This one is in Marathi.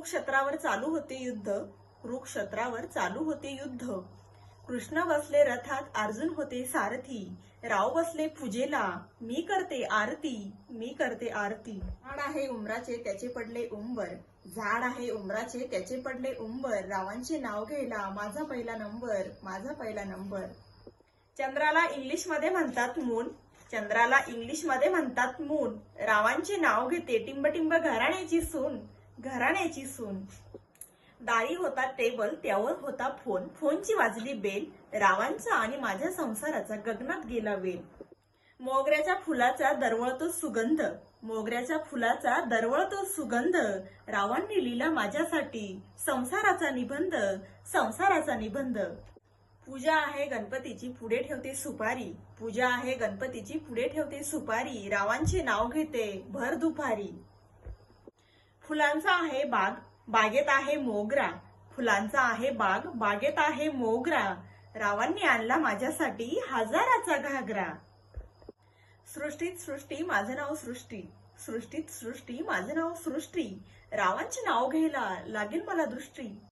कुरुक्षेत्रावर चालू होते युद्ध कुरुक्षेत्रावर चालू होते युद्ध. कृष्ण बसले रथात अर्जुन होते सारथी. राव बसले पूजेला. मी करते आरती मी करते आरती. झाड आहे उमराचे त्याचे पडले उंबर. झाड आहे उमराचे त्याचे पडले उंबर. रावांचे नाव घ्यायला माझा पहिला नंबर माझा पहिला नंबर. चंद्राला इंग्लिशमध्ये म्हणतात मून चंद्राला इंग्लिशमध्ये म्हणतात मून रावांचे नाव घेते टिंबटिंब घराण्याची सून. घराण्याची सून. दारी होता टेबल त्यावर होता फोन. फोनची वाजली बेल. रावांचा आणि माझ्या संसाराचा गगनात गेला वेल. मोगऱ्याच्या फुलाचा दरवळतो सुगंध. मोगऱ्याच्या फुलाचा दरवळतो सुगंध. रावांनी लिहिला माझ्यासाठी. संसाराचा निबंध. संसाराचा निबंध. पूजा आहे गणपतीची पुढे ठेवते सुपारी. पूजा आहे गणपतीची पुढे ठेवते सुपारी. रावांचे नाव घेते भर दुपारी. फुलांचा आहे बाग बागेत आहे मोगरा. फुलांचा आहे बाग बागेत आहे मोगरा. रावांनी आणला माझ्यासाठी हजाराचा घागरा. सृष्टीत सृष्टी माझं नाव सृष्टी. सृष्टीत सृष्टी माझं नाव सृष्टी. रावांचे नाव घ्यायला लागेल मला दृष्टी.